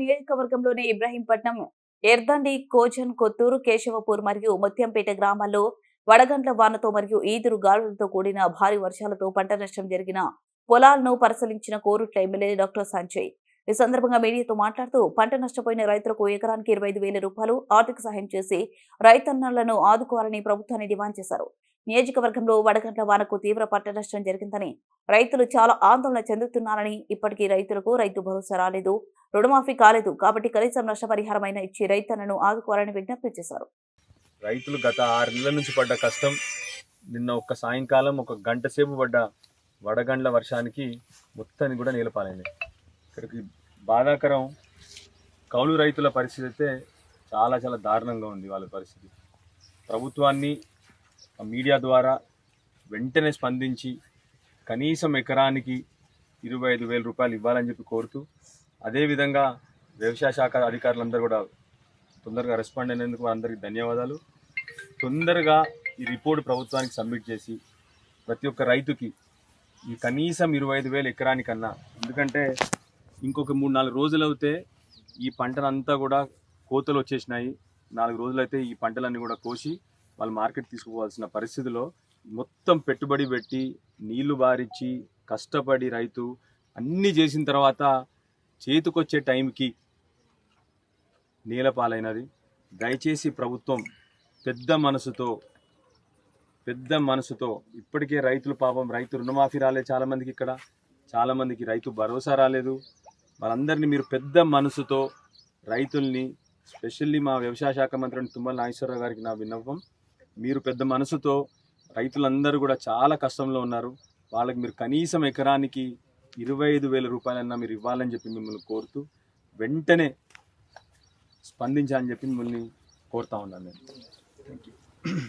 నియోజకవర్గంలోని ఇబ్రహీంపట్నం ఎర్దండి కోజన్ కొత్తూరు కేశవపూర్ మరియు ముత్యంపేట గ్రామాల్లో వడగండ్ల వానతో మరియు ఈదురు గాలులతో కూడిన భారీ వర్షాలతో పంట నష్టం జరిగిన పొలాలను పరిశీలించిన కోరుట్ల ఎమ్మెల్యే డాక్టర్ సంజయ్. ఈ సందర్భంగా మీడియాతో మాట్లాడుతూ పంట నష్టపోయిన రైతులకు ఎకరానికి ఇరవై ఐదు వేల రూపాయలు ఆర్థిక సహాయం చేసి రైతన్నలను ఆదుకోవాలని ప్రభుత్వాన్ని డిమాండ్ చేశారు. నియోజకవర్గంలో వడగండ్ల వానకు తీవ్ర పంట నష్టం జరిగిందని రైతులు చాలా ఆందోళన చెందుతున్నారని ఇప్పటికీ రైతులకు రైతు భరోసా రాలేదు రుణమాఫీ కాలేదు కాబట్టి కనీసం నష్టపరిహారమైన ఇచ్చి రైతన్నను ఆదుకోవాలని విజ్ఞప్తి చేశారు. రైతులు గత ఆరు నెలల నుంచి పడ్డ కష్టం నిన్న ఒక్క సాయంకాలం ఒక గంట సేపు పడ్డ వడగండ్ల వర్షానికి మొత్తాన్ని కూడా నీలపాలైంది. ఇక్కడికి బాధాకరం కౌలు రైతుల పరిస్థితి అయితే చాలా చాలా దారుణంగా ఉంది వాళ్ళ పరిస్థితి. ప్రభుత్వాన్ని మీడియా ద్వారా వెంటనే స్పందించి కనీసం ఎకరానికి ఇరవై ఐదు వేల రూపాయలు ఇవ్వాలని చెప్పి కోరుతూ అదేవిధంగా వ్యవసాయ శాఖ అధికారులందరూ కూడా తొందరగా రెస్పాండ్ అయినందుకు వారందరికీ ధన్యవాదాలు. తొందరగా ఈ రిపోర్ట్ ప్రభుత్వానికి సబ్మిట్ చేసి ప్రతి ఒక్క రైతుకి ఈ కనీసం ఇరవై ఐదు వేలు ఎకరానికన్నా ఎందుకంటే ఇంకొక మూడు నాలుగు రోజులు అయితే ఈ పంటనంతా కూడా కోతలు వచ్చేసినాయి. నాలుగు రోజులైతే ఈ పంటలన్నీ కూడా కోసి వాళ్ళు మార్కెట్ తీసుకుపోవాల్సిన పరిస్థితిలో మొత్తం పెట్టుబడి పెట్టి నీళ్ళు బారించి కష్టపడి రైతు అన్నీ చేసిన తర్వాత చేతికొచ్చే టైంకి నీలపాలైనది. దయచేసి ప్రభుత్వం పెద్ద మనసుతో పెద్ద మనసుతో ఇప్పటికే రైతులు పాపం రైతు రుణమాఫీ రాలేదు చాలామందికి ఇక్కడ. చాలామందికి రైతు భరోసా రాలేదు. వాళ్ళందరినీ మీరు పెద్ద మనసుతో రైతుల్ని స్పెషల్లీ మా వ్యవసాయ శాఖ మంత్రి తుమ్మల నాగేశ్వరరావు గారికి నా విన్నపం. మీరు పెద్ద మనసుతో రైతులందరూ కూడా చాలా కష్టంలో ఉన్నారు. వాళ్ళకి మీరు కనీసం ఎకరానికి ఇరవై ఐదు వేల రూపాయలన్నా మీరు ఇవ్వాలని చెప్పి మిమ్మల్ని కోరుతూ వెంటనే స్పందించాలని చెప్పి మిమ్మల్ని కోరుతా ఉన్నాను నేను. Thank you